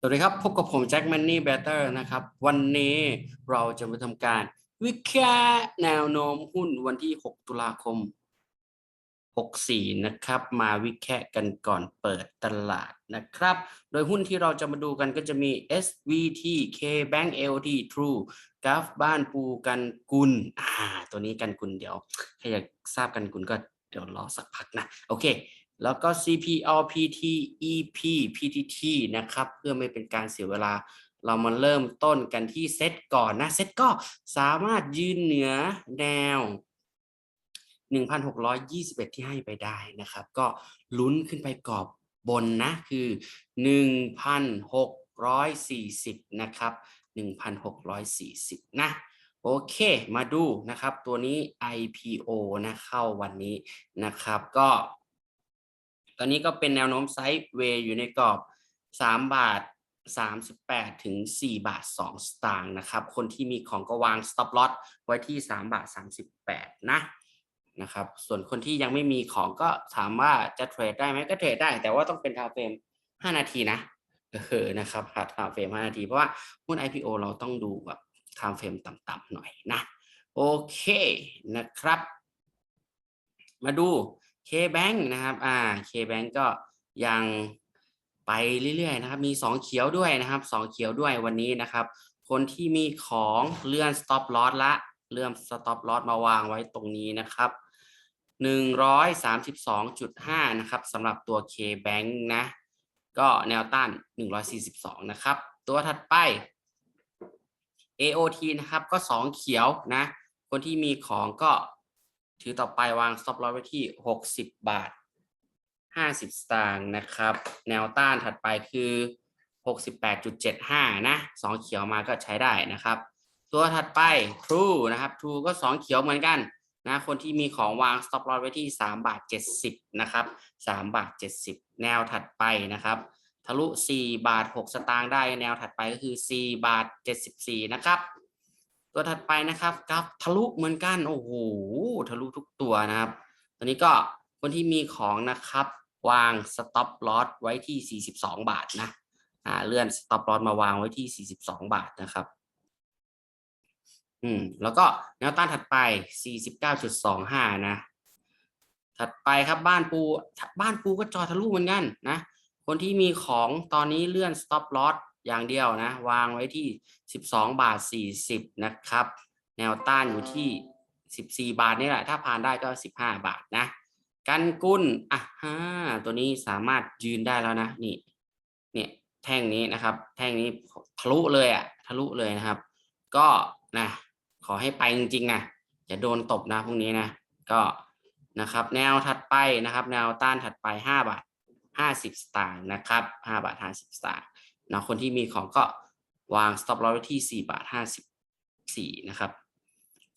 สวัสดีครับ พบกับผมแจ็คแมนนี่เบเตอร์นะครับ วันนี้เราจะมาทำการ วิเคราะห์แนวโน้มหุ้นวันที่ 6 ตุลาคม 64 นะครับ มาวิเคราะห์กันก่อนเปิดตลาดนะครับ โดยหุ้นที่เราจะมาดูกันก็จะมี SVT KBank LT True กราฟบ้านปูกันกุลอ่าตัวนี้กันกุลเดี๋ยวใครอยากทราบกันกุลก็เดี๋ยวรอสักพักนะ โอเค แล้วก็ CPL PT EP PTT นะครับ เพื่อไม่เป็นการเสียเวลา เรามาเริ่มต้นกันที่เซตก่อนนะเซตก็สามารถยืนเหนือแนว 1,621 ที่ให้ไปได้นะครับ ก็ลุ้นขึ้นไปกรอบบนนะคือ 1,640 นะครับ 1,640 นะโอเค มาดูนะครับ ตัวนี้ IPO นะเข้าวันนี้นะครับ ก็ ตอนนี้ก็เป็นแนวโน้มไซด์เวย์อยู่ในกรอบ 3 บาท 38 ถึง 4 บาท 2 สตางค์นะครับ คนที่มีของก็วาง stop loss ไว้ที่ 3 บาท 38 นะนะครับ ส่วนคนที่ยังไม่มีของก็ถามว่าจะเทรดได้ไหมก็เทรดได้ แต่ว่าต้องเป็นทาวเฟรม 5 นาทีนะเออนะครับหาทาวเฟรม 5 นาที เพราะว่าหุ้น IPO เราต้องดูแบบทาวเฟรมต่ำๆหน่อยนะ โอเคนะครับ มาดู K-Bank นะครับอ่า K-Bank ก็ยังไปเรื่อยๆนะครับ มี 2 เขียวด้วยนะครับ 2 เขียวด้วยวันนี้นะครับ คนที่มีของเลื่อน stop loss ละเลื่อน stop loss มาวางไว้ตรงนี้นะครับ132.5 นะครับสำหรับตัว K-Bank นะ ก็แนวต้าน 142 นะครับ ตัวถัดไป AOT นะครับก็ 2 เขียวนะ คนที่มีของก็ ถือต่อไปวาง stop loss ไว้ที่ 60 บาท 50 สตางค์นะครับ แนวต้านถัดไปคือ 68.75 นะ2เขียวมาก็ใช้ได้นะครับ ตัวถัดไป True นะครับ True ก็ 2 เขียวเหมือนกันนะคนที่มีของวาง stop loss ไว้ที่ 3 บาท 70 นะครับ 3 บาท 70 แนวถัดไปนะครับทะลุ 4 บาท 6 สตางค์ได้แนวถัดไปก็คือ 4 บาท 74 นะครับ ตัวถัดไปนะครับกราฟทะลุเหมือนกันโอ้โหทะลุทุกตัวนะครับตอนนี้ก็คนที่มีของนะครับ วาง stop loss ไว้ที่ 42 บาทนะอ่าเลื่อน stop loss มาวางไว้ที่ 42 บาทนะครับอืมแล้วก็แนวต้านถัดไป 49.25 นะ ถัดไปครับบ้านปูบ้านปูก็จอทะลุเหมือนกันนะ คนที่มีของตอนนี้เลื่อน stop loss อย่างเดียวนะ วางไว้ที่ 12 บาท 40 นะครับ แนวต้านอยู่ที่ 14 บาทนี่แหละ ถ้าผ่านได้ก็ 15 บาทนะ กันกุลอะฮะตัวนี้สามารถยืนได้แล้วนะ นี่ เนี่ยแท่งนี้นะครับ แท่งนี้ทะลุเลยอะทะลุเลยนะครับ ก็นะ ขอให้ไปจริงๆนะอย่าโดนตบนะพรุ่งนี้นะ ก็นะครับ แนวถัดไปนะครับ แนวต้านถัดไป 5 บาท 50 สตางค์นะครับ 5 บาท 50 สตางค์ นะคนที่มีของก็วาง stop loss ไว้ที่ 4 บาท 54 นะครับ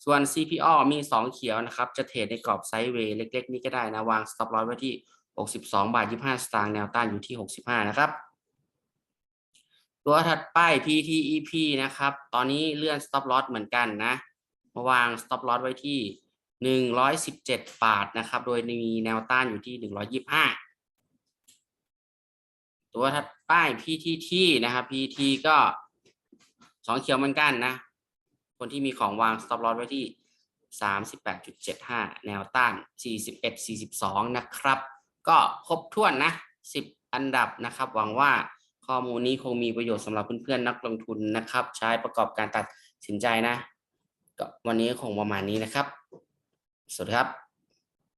ส่วน CPO มี 2 เขียวนะครับ จะเทรดในกรอบไซด์เวย์เล็ก ๆ นี่ก็ได้นะ วาง stop loss ไว้ที่ 62 บาท 25 สตางค์แนวต้านอยู่ที่ 65 นะครับ ตัวถัดไป PTEP นะครับ ตอนนี้เลื่อน stop loss เหมือนกันนะมาวาง stop loss ไว้ที่ 117 บาทนะครับ โดยมีแนวต้านอยู่ที่ 125 ตัวถัดไป PTT นะครับ PT ก็สองเขียวเหมือนกันนะ คนที่มีของวาง stop loss ไว้ที่ 38.75 แนวต้าน 41 42 นะครับ ก็ครบถ้วนนะ 10 อันดับนะครับ หวังว่าข้อมูลนี้คงมีประโยชน์สำหรับเพื่อนๆนักลงทุนนะครับ ใช้ประกอบการตัดสินใจนะ ก็วันนี้คงประมาณนี้นะครับ สวัสดีครับ